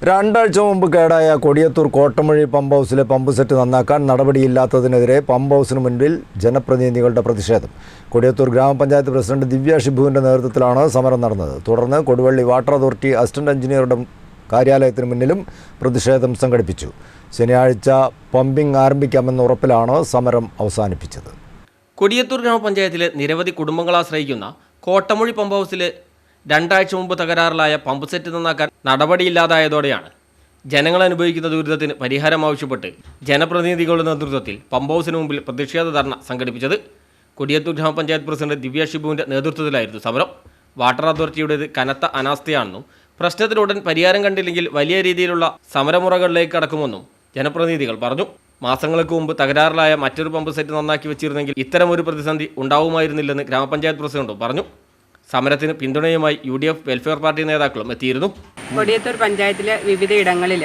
രണ്ടാഴ്ച മുമ്പ് കേടായ കൊടിയത്തൂർ കോട്ടമഴി പമ്പ് ഹൗസിലെ പമ്പ് സെറ്റ് നന്നാക്കാൻ നടപടിയില്ലാത്തതിനെതിരെ പമ്പ് ഹൗസിന് മുൻപിൽ ജനപ്രതിനിധികളുടെ പ്രതിഷേധം. കൊടിയത്തൂർ ഗ്രാമപഞ്ചായത്ത് പ്രസിഡന്റ് ദിവ്യ ഷിബുവിന്റെ നേതൃത്വത്തിലാണ് സമരം നടന്നത്. തുടർന്ന് കൊടുവള്ളി വാട്ടർ അതോറിറ്റി അസിസ്റ്റന്റ് എഞ്ചിനീയറുടെ കാര്യാലയത്തിന് മുന്നിലും പ്രതിഷേധം സംഘടിപ്പിച്ചു. ശനിയാഴ്ച പമ്പിംഗ് ആരംഭിക്കാമെന്ന ഉറപ്പിലാണ് സമരം അവസാനിപ്പിച്ചത്. കൊടിയത്തൂർ ഗ്രാമപഞ്ചായത്തിലെ നിരവധി കുടുംബങ്ങളെ ആശ്രയിക്കുന്ന കോട്ടമൊഴി പമ്പ് ഹൗസിൽ രണ്ടാഴ്ച മുമ്പ് തകരാറിലായ പമ്പ് സെറ്റ് നന്നാക്കാൻ നടപടിയില്ലാതായതോടെയാണ്. ജനങ്ങൾ അനുഭവിക്കുന്ന ദുരിതത്തിന് പരിഹാരം ആവശ്യപ്പെട്ട് ജനപ്രതിനിധികളുടെ നേതൃത്വത്തിൽ പമ്പ് ഹൗസിന് മുമ്പിൽ പ്രതിഷേധ ധർണ സംഘടിപ്പിച്ചത് കൊടിയത്തൂർ ഗ്രാമപഞ്ചായത്ത് പ്രസിഡന്റ് ദിവ്യ ഷിബുവിന്റെ നേതൃത്വത്തിലായിരുന്നു സമരം. വാട്ടർ അതോറിറ്റിയുടേത് കനത്ത അനാസ്ഥയാണെന്നും പ്രശ്നത്തിലുടൻ പരിഹാരം കണ്ടില്ലെങ്കിൽ വലിയ രീതിയിലുള്ള സമരമുറകളിലേക്ക് കടക്കുമെന്നും ജനപ്രതിനിധികൾ പറഞ്ഞു. മാസങ്ങൾക്ക് മുമ്പ് തകരാറിലായ മറ്റൊരു പമ്പ് സെറ്റ് നന്നാക്കി വെച്ചിരുന്നെങ്കിൽ ഇത്തരമൊരു പ്രതിസന്ധി ഉണ്ടാവുമായിരുന്നില്ലെന്ന് ഗ്രാമപഞ്ചായത്ത് പ്രസിഡന്റും പറഞ്ഞു. സമരത്തിന് പിന്തുണയുമായി U D F Welfare Party നേതാക്കളും എത്തിയിരുന്നു. കൊടിയത്തൂർ പഞ്ചായത്തിലെ വിവിധ ഇടങ്ങളിൽ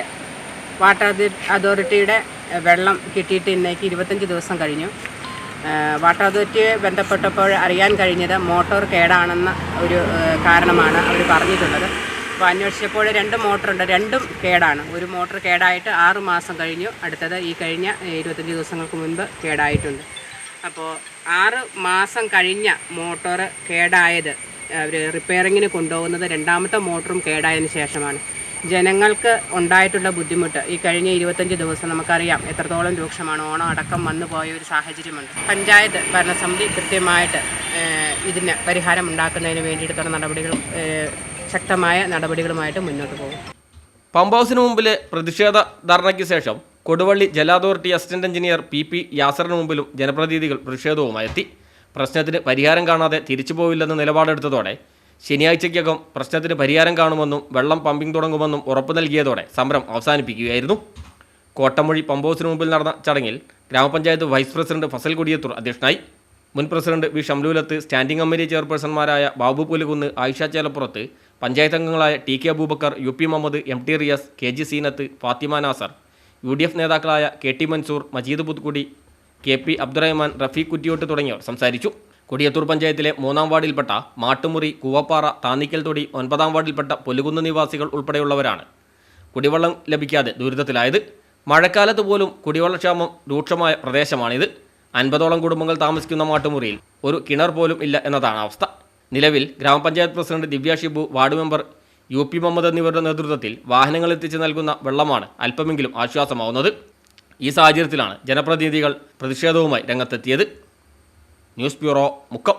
വാട്ടർ അതോറിറ്റിയുടെ വെള്ളം കിട്ടിയിട്ട് ഇന്നേക്ക് ഇരുപത്തഞ്ച് ദിവസം കഴിഞ്ഞു. വാട്ടർ അതോറിറ്റിയെ ബന്ധപ്പെട്ടപ്പോൾ അറിയാൻ കഴിഞ്ഞത് മോട്ടോർ കേടാണെന്ന ഒരു കാരണമാണ് അവർ പറഞ്ഞിട്ടുള്ളത്. അപ്പോൾ അന്വേഷിച്ചപ്പോൾ രണ്ട് മോട്ടറുണ്ട് രണ്ടും കേടാണ്. ഒരു മോട്ടർ കേടായിട്ട് ആറ് മാസം കഴിഞ്ഞു അടുത്തത് ഈ കഴിഞ്ഞ ഇരുപത്തഞ്ച് ദിവസങ്ങൾക്ക് മുൻപ് കേടായിട്ടുണ്ട്. അപ്പോൾ ആറ് മാസം കഴിഞ്ഞ മോട്ടോർ കേടായത് അവർ റിപ്പയറിങ്ങിന് കൊണ്ടുപോകുന്നത് രണ്ടാമത്തെ മോട്ടറും കേടായതിനു ശേഷമാണ്. ജനങ്ങൾക്ക് ഉണ്ടായിട്ടുള്ള ബുദ്ധിമുട്ട് ഈ കഴിഞ്ഞ ഇരുപത്തഞ്ച് ദിവസം നമുക്കറിയാം എത്രത്തോളം രൂക്ഷമാണ്. ഓണം അടക്കം വന്നു പോയ ഒരു സാഹചര്യമുണ്ട്. പഞ്ചായത്ത് ഭരണസമിതി കൃത്യമായിട്ട് ഇതിന് പരിഹാരം ഉണ്ടാക്കുന്നതിന് വേണ്ടിയിട്ടുള്ള നടപടികൾ ശക്തമായ നടപടികളുമായിട്ട് മുന്നോട്ട് പോകും. പമ്പ് ഹൗസിന് മുമ്പിലെ പ്രതിഷേധ ധർണയ്ക്ക് ശേഷം കൊടുവള്ളി ജല authority assistant engineer P P യാസറിന് മുമ്പിലും ജനപ്രതിനിധികൾ പ്രതിഷേധവുമായി എത്തി. പ്രശ്നത്തിന് പരിഹാരം കാണാതെ തിരിച്ചു പോവില്ലെന്ന് നിലപാടെടുത്തതോടെ ശനിയാഴ്ചയ്ക്കകം പ്രശ്നത്തിന് പരിഹാരം കാണുമെന്നും വെള്ളം പമ്പിംഗ് തുടങ്ങുമെന്നും ഉറപ്പ് നൽകിയതോടെ സമരം അവസാനിപ്പിക്കുകയായിരുന്നു. കോട്ടമൊഴി പമ്പോസിന് മുമ്പിൽ നടന്ന ചടങ്ങിൽ ഗ്രാമപഞ്ചായത്ത് വൈസ് പ്രസിഡന്റ് ഫസൽ കൊടിയത്തൂർ അധ്യക്ഷനായി. മുൻ president V Shamlulath standing committee ചെയർപേഴ്സൺമാരായ Babu Pulukunnu Ayisha Chelappurath panchayat അംഗങ്ങളായ T K Aboobacker U P Muhammad M T Riyas K G Seenath Fathima Nasar U D F നേതാക്കളായ K T Mansoor Majeed Puthukkudi K P Abdurahman Rafeeq Kuttiyot തുടങ്ങിയവർ സംസാരിച്ചു. കൊടിയത്തൂർ പഞ്ചായത്തിലെ മൂന്നാം വാർഡിൽപ്പെട്ട മാട്ടുമുറി കൂവപ്പാറ താന്നിക്കൽ തൊടി ഒൻപതാം വാർഡിൽപ്പെട്ട പൊലുകുന്ന് നിവാസികൾ ഉൾപ്പെടെയുള്ളവരാണ് കുടിവെള്ളം ലഭിക്കാതെ ദുരിതത്തിലായത്. മഴക്കാലത്ത് പോലും കുടിവെള്ളക്ഷാമം രൂക്ഷമായ പ്രദേശമാണിത്. അൻപതോളം കുടുംബങ്ങൾ താമസിക്കുന്ന മാട്ടുമുറിയിൽ ഒരു കിണർ പോലും ഇല്ല എന്നതാണ് അവസ്ഥ. നിലവിൽ ഗ്രാമപഞ്ചായത്ത് president Divya Shibu ward member U P Muhammad എന്നിവരുടെ നേതൃത്വത്തിൽ വാഹനങ്ങൾ എത്തിച്ച് നൽകുന്ന വെള്ളമാണ് അല്പമെങ്കിലും ആശ്വാസമാവുന്നത്. ഈ സാഹചര്യത്തിലാണ് ജനപ്രതിനിധികൾ പ്രതിഷേധവുമായി രംഗത്തെത്തിയത്. News bureau Mukkam.